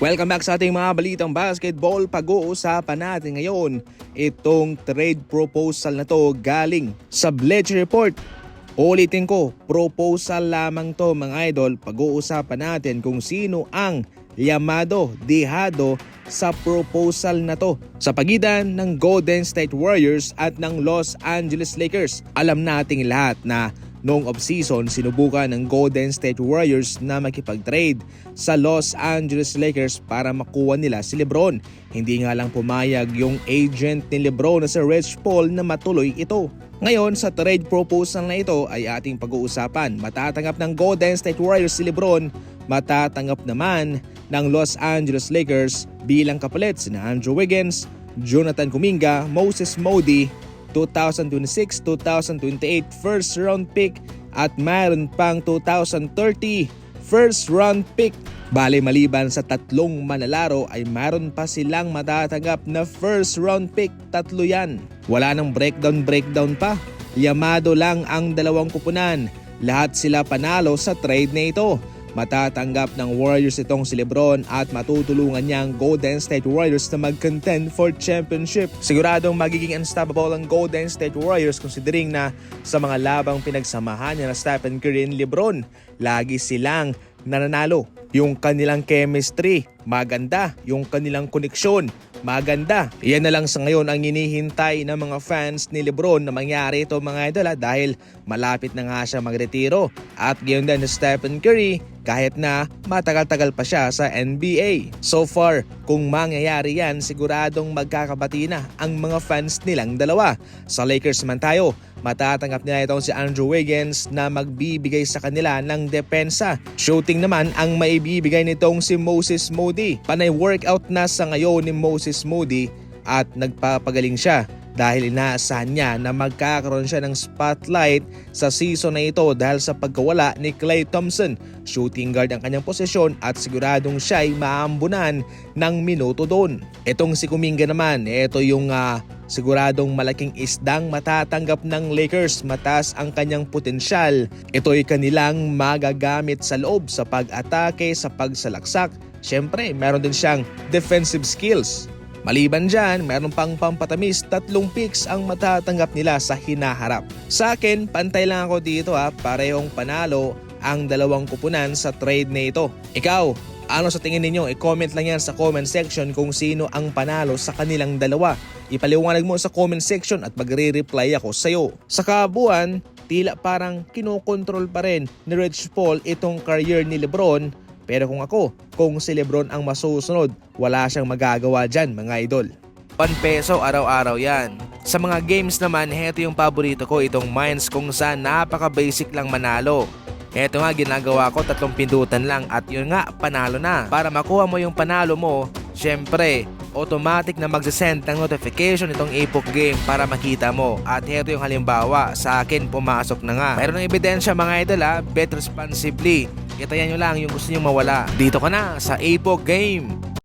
Welcome back sa ating mga balitang basketball. Pag-uusapan natin ngayon itong trade proposal na to galing sa Bleacher Report. Ulitin ko, proposal lamang to mga idol. Pag-uusapan natin kung sino ang llamado, dihado sa proposal na to sa pagitan ng Golden State Warriors at ng Los Angeles Lakers. Alam nating lahat na Noong off-season, sinubukan ng Golden State Warriors na makipag-trade sa Los Angeles Lakers para makuha nila si Lebron. Hindi nga lang pumayag yung agent ni Lebron na si Rich Paul na matuloy ito. Ngayon sa trade proposal na ito ay ating pag-uusapan. Matatanggap ng Golden State Warriors si Lebron, matatanggap naman ng Los Angeles Lakers bilang kapalit sina Andrew Wiggins, Jonathan Kuminga, Moses Moody, 2026-2028 first round pick at mayroon pang 2030 first round pick. Bale maliban sa tatlong manlalaro ay mayroon pa silang matatanggap na first round pick. Tatlo yan. Wala nang breakdown breakdown pa. Yamado lang ang dalawang kupunan. Lahat sila panalo sa trade na ito. Matatanggap ng Warriors itong si Lebron at matutulungan niya ang Golden State Warriors na mag-contend for championship. Siguradong magiging unstoppable ang Golden State Warriors considering na sa mga labang pinagsamahan niya na Stephen Curry and Lebron, lagi silang nananalo. Yung kanilang chemistry, maganda. Yung kanilang koneksyon, maganda. Yan na lang sa ngayon ang hinihintay ng mga fans ni Lebron na mangyari ito mga idol ha, dahil malapit na nga siya magretiro. At gayon din Stephen Curry kahit na matagal-tagal pa siya sa NBA. So far, kung mangyayari yan, siguradong magkakabati na ang mga fans nilang dalawa. Sa Lakers man tayo, matatanggap nila itong si Andrew Wiggins na magbibigay sa kanila ng depensa. Shooting naman ang maibibigay nitong si Moses Moody. Panay workout na sa ngayon ni Moses Moody at nagpapagaling siya dahil inaasahan niya na magkakaroon siya ng spotlight sa season na ito dahil sa pagkawala ni Clay Thompson. Shooting guard ang kanyang posisyon at siguradong siya ay maambunan ng minuto doon. Itong si Kuminga naman, ito yung ah, siguradong malaking isdang matatanggap ng Lakers. Mataas ang kanyang potensyal. Ito'y kanilang magagamit sa loob sa pag-atake, sa pagsalaksak. Siyempre, meron din siyang defensive skills. Maliban dyan, meron pang pampatamis, tatlong picks ang matatanggap nila sa hinaharap. Sa akin, pantay lang ako dito ha, parehong panalo ang dalawang kupunan sa trade na ito. Ikaw, ano sa tingin ninyo? I-comment lang yan sa comment section kung sino ang panalo sa kanilang dalawa. Ipaliwanag mo sa comment section at magre-reply ako sa'yo. Sa kabuuan, tila parang kinokontrol pa rin ni Rich Paul itong career ni Lebron pero kung ako, kung si Lebron ang masusunod, wala siyang magagawa dyan mga idol. 1 peso araw-araw yan. Sa mga games naman, heto yung paborito ko, itong mines kung saan napaka-basic lang manalo. Heto nga ginagawa ko, tatlong pindutan lang at yun nga, panalo na. Para makuha mo yung panalo mo, syempre, automatic na magsasend ng notification itong Epoch game para makita mo. At heto yung halimbawa, sa akin pumasok na nga. Mayroon ng ebidensya mga idol ha, bet responsibly. Itayan nyo lang yung gusto nyo mawala. Dito ka na sa Epoch game.